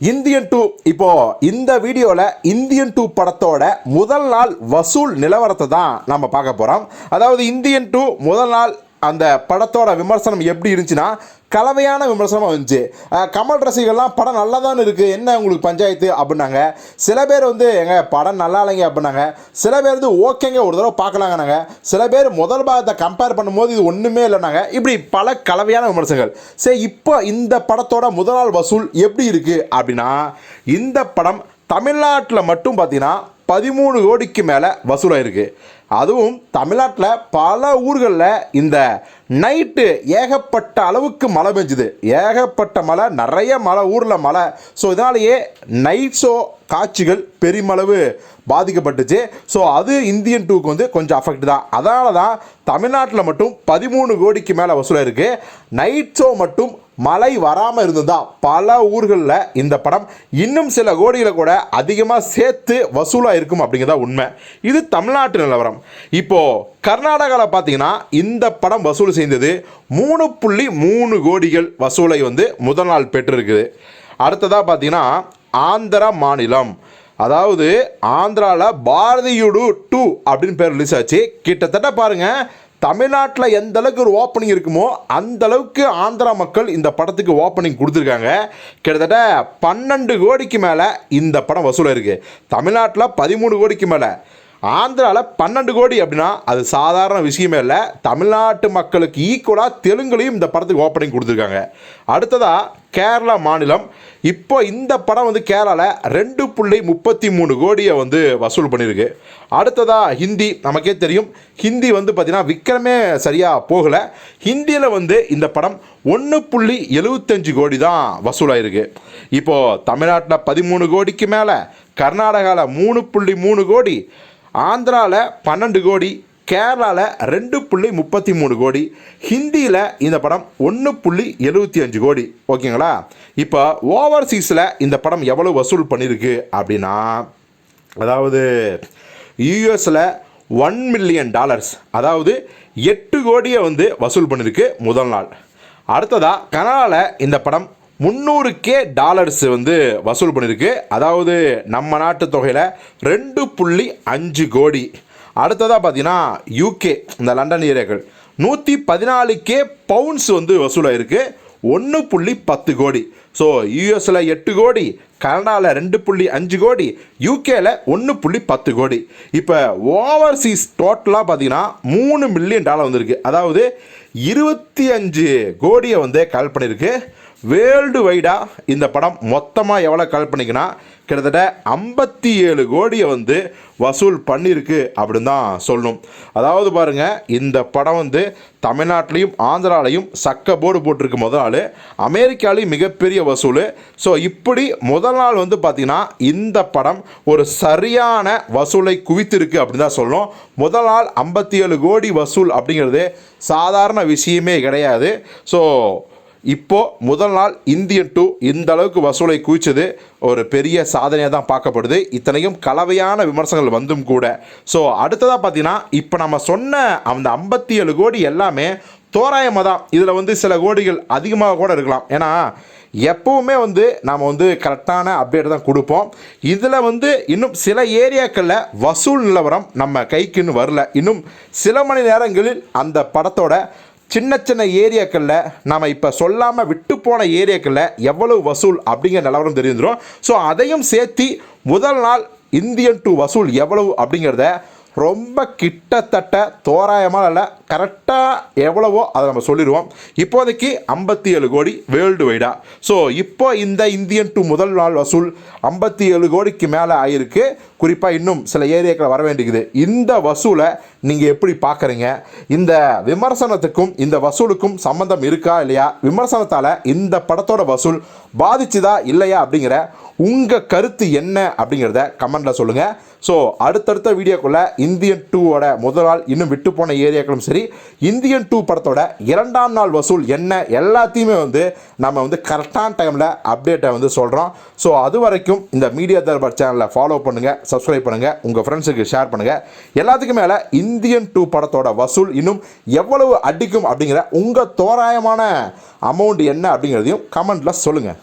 Indian two இப்போ இந்த வீடியோவில் இந்தியன் டூ படத்தோட முதல் நாள் வசூல் நிலவரத்தை தான் நம்ம பார்க்க போகிறோம் அதாவது இந்தியன் டூ முதல் நாள் அந்த படத்தோட விமர்சனம் எப்படி இருந்துச்சுன்னா கலவையான விமர்சனமாக இருந்துச்சு. கமல் ரசிகர்லாம் படம் நல்லா தான் இருக்குது என்ன உங்களுக்கு பஞ்சாயத்து அப்படின்னாங்க. சில பேர் வந்து எங்கள் படம் நல்லா இல்லைங்க அப்படின்னாங்க. சில பேர் வந்து ஓகேங்க ஒரு தடவை பார்க்கலாங்கனாங்க சில பேர் முதல் பாகத்தை கம்பேர் பண்ணும்போது இது ஒன்றுமே இல்லைனாங்க இப்படி பல கலவையான விமர்சனங்கள். சரி இப்போ இந்த படத்தோட முதல் நாள் வசூல் எப்படி இருக்குது அப்படின்னா இந்த படம் தமிழ்நாட்டில் மட்டும் பார்த்தீங்கன்னா பதிமூணு கோடிக்கு மேலே வசூலாயிருக்கு அதுவும் தமிழ்நாட்டில் பல ஊர்களில் இந்த நைட்டு ஏகப்பட்ட அளவுக்கு மழை பெஞ்சுது. ஏகப்பட்ட மழை நிறைய மழை ஊரில் மழை. ஸோ இதனாலேயே நைட் ஷோ காட்சிகள் பெருமளவு பாதிக்கப்பட்டுச்சு. ஸோ அது இந்தியன் டூக்கு வந்து கொஞ்சம் அஃபெக்ட் தான். அதனால தான் தமிழ்நாட்டில் மட்டும் பதிமூணு கோடிக்கு மேலே வசூலாக இருக்குது நைட் ஷோ மட்டும் மழை வராமல் இருந்ததா? பல ஊர்களில் இந்த படம் இன்னும் சில கோடிகளை கூட அதிகமாக சேர்த்து வசூலாக இருக்கும் அப்படிங்கிறதா உண்மை. இது தமிழ்நாட்டு நிலவரம். இப்போது கர்நாடகாவில் பார்த்தீங்கன்னா இந்த படம் வசூல் செய்தது மூணு புள்ளி மூணு கோடிகள் வசூலை வந்து முதல் நாள் பெற்றிருக்குது. அடுத்ததாக பார்த்தீங்கன்னா ஆந்திரா மாநிலம். அதாவது ஆந்திராவில் பாரதியுடு டூ அப்படின்னு பேர் ரிலீஸ் ஆச்சு. கிட்டத்தட்ட பாருங்கள் தமிழ்நாட்டில் எந்த அளவுக்கு ஒரு ஓப்பனிங் இருக்குமோ அந்த அளவுக்கு ஆந்திரா மக்கள் இந்த படத்துக்கு ஓப்பனிங் கொடுத்துருக்காங்க. கிட்டத்தட்ட பன்னெண்டு கோடிக்கு மேலே இந்த படம் வசூலாக இருக்குது தமிழ்நாட்டில் பதிமூணு கோடிக்கு மேலே. ஆந்திராவில் பன்னெண்டு கோடி அப்படின்னா அது சாதாரண விஷயமே இல்லை. தமிழ்நாட்டு மக்களுக்கு ஈக்குவலாக தெலுங்குலையும் இந்த படத்துக்கு ஓப்பனிங் கொடுத்துருக்காங்க. அடுத்ததாக கேரளா மாநிலம். இப்போ இந்த படம் வந்து கேரளாவில் ரெண்டு புள்ளி முப்பத்தி மூணு கோடியை வந்து வசூல் பண்ணியிருக்கு. அடுத்ததாக ஹிந்தி நமக்கே தெரியும். ஹிந்தி வந்து பார்த்திங்கன்னா விக்ரமே சரியாக போகலை. ஹிந்தியில் வந்து இந்த படம் ஒன்று புள்ளி எழுபத்தஞ்சு கோடி தான் வசூலாயிருக்கு. இப்போது தமிழ்நாட்டில் பதிமூணு கோடிக்கு மேலே கர்நாடகாவில் மூணு புள்ளி மூணு கோடி ஆந்திராவில் பன்னெண்டு கோடி கேரளாவில் ரெண்டு புள்ளி முப்பத்தி மூணு கோடி ஹிந்தியில் இந்த படம் ஒன்று புள்ளி எழுபத்தி அஞ்சு கோடி. ஓகேங்களா? இப்போ ஓவர்சீஸில் இந்த படம் எவ்வளோ வசூல் பண்ணியிருக்கு அப்படின்னா அதாவது யூஎஸில் ஒன் மில்லியன் டாலர்ஸ் அதாவது எட்டு கோடியை வந்து வசூல் பண்ணியிருக்கு முதல் நாள். அடுத்ததாக கனடாவில் இந்த படம் முந்நூறு கே டாலர்ஸ் வந்து வசூல் பண்ணியிருக்கு அதாவது நம்ம நாட்டு தொகையில் ரெண்டு புள்ளி அஞ்சு கோடி. அடுத்ததாக பார்த்தீங்கன்னா யூகே இந்த லண்டன் ஏரியாக்கள். நூற்றி பதினாலு கே பவுண்ட்ஸ் வந்து வசூலாயிருக்கு. ஒன்று புள்ளி பத்து கோடி. ஸோ யூஎஸில் எட்டு கோடி கனடாவில் ரெண்டு புள்ளி அஞ்சு கோடி யூகேயில் ஒன்று புள்ளி பத்து கோடி. இப்போ ஓவர்சீஸ் டோட்டலாக பார்த்தீங்கன்னா மூணு மில்லியன் டாலர் வந்திருக்கு. அதாவது இருபத்தி அஞ்சு கோடியை வந்து கல் பண்ணியிருக்கு வேர்ல்டு வைடாக இந்த படம் மொத்தமாக எவ்வளோ கலெக்ட் பண்ணிக்கினா கிட்டத்தட்ட ஐம்பத்தி ஏழு கோடியை வந்து வசூல் பண்ணியிருக்கு அப்படின்னு தான் சொல்லணும். அதாவது பாருங்கள் இந்த படம் வந்து தமிழ்நாட்டிலையும் ஆந்திராலையும் சக்க போர்டு போட்டிருக்கு முதல் நாள் அமெரிக்காலையும் மிகப்பெரிய வசூல். ஸோ இப்படி முதல் நாள் வந்து பார்த்திங்கன்னா இந்த படம் ஒரு சரியான வசூலை குவித்திருக்கு அப்படின்னு தான் சொல்லணும். முதல் நாள் ஐம்பத்தி ஏழு கோடி வசூல் அப்படிங்கிறது சாதாரண விஷயமே கிடையாது. ஸோ இப்போது முதல் நாள் இந்தியன் டூ இந்த அளவுக்கு வசூலை குவிச்சது. ஒரு பெரிய சாதனையாக தான் பார்க்கப்படுது. இத்தனையும் கலவையான விமர்சனங்கள் வந்தும் கூட. ஸோ அடுத்ததாக பார்த்தீங்கன்னா இப்போ நம்ம சொன்ன அந்த ஐம்பத்தி ஏழு கோடி எல்லாமே தோராயமாக தான் இதில் வந்து சில கோடிகள் அதிகமாக கூட இருக்கலாம். ஏன்னா எப்போவுமே வந்து நாம் வந்து கரெக்டான அப்டேட் தான் கொடுப்போம். இதில் வந்து இன்னும் சில ஏரியாக்களில் வசூல் நிலவரம் நம்ம கைக்குன்னு வரல. இன்னும் சில மணி நேரங்களில் அந்த படத்தோட சின்ன சின்ன ஏரியாக்களில் நாம் இப்போ சொல்லாமல் விட்டு போன ஏரியாக்களில் எவ்வளவு வசூல் அப்படிங்கிற நிலவரம் தெரிஞ்சிடும் ஸோ அதையும் சேர்த்து முதல் நாள் இந்தியன் டூ வசூல் எவ்வளவு அப்படிங்கிறத ரொம்ப கிட்டத்தட்ட தோராயமாக இல்லை கரெக்டாக எவ்வளவோ அதை நம்ம சொல்லிடுவோம். இப்போதைக்கு ஐம்பத்தி ஏழு கோடி வேர்ல்டு வைடாக ஸோ இப்போ இந்த இந்தியன் டூ முதல் நாள் வசூல் ஐம்பத்தி ஏழு கோடிக்கு மேலே ஆகிருக்கு குறிப்பாக இன்னும் சில ஏரியாக்களை வர வேண்டியது இந்த வசூலை நீங்கள் எப்படி பார்க்குறீங்க? இந்த விமர்சனத்துக்கும் இந்த வசூலுக்கும் சம்மந்தம் இருக்கா இல்லையா? விமர்சனத்தால் இந்த படத்தோட வசூல் பாதிச்சுதா இல்லையா அப்படிங்கிற உங்கள் கருத்து என்ன அப்படிங்கிறத கமெண்டில் சொல்லுங்கள் ஸோ அடுத்தடுத்த வீடியோக்குள்ளே இந்தியன் டூவோட முதல் நாள் இன்னும் விட்டு போன ஏரியாக்களும் சரி இந்தியன் டூ படத்தோட இரண்டாம் நாள் வசூல் என்ன எல்லாத்தையுமே வந்து நம்ம வந்து கரெக்டான டைமில் அப்டேட்டை வந்து சொல்கிறோம் ஸோ அது வரைக்கும் இந்த மீடியா தர்பார் சேனலை ஃபாலோ பண்ணுங்கள் சப்ஸ்கிரைப் பண்ணுங்கள் உங்கள் ஃப்ரெண்ட்ஸுக்கு ஷேர் பண்ணுங்கள் எல்லாத்துக்கும் மேலே இந்தியன் டூ படத்தோட வசூல் இன்னும் எவ்வளவு அடிக்கும் அப்படிங்கிற உங்கள் தோராயமான அமௌண்ட் என்ன அப்படிங்கிறதையும் கமெண்ட்டில் சொல்லுங்கள்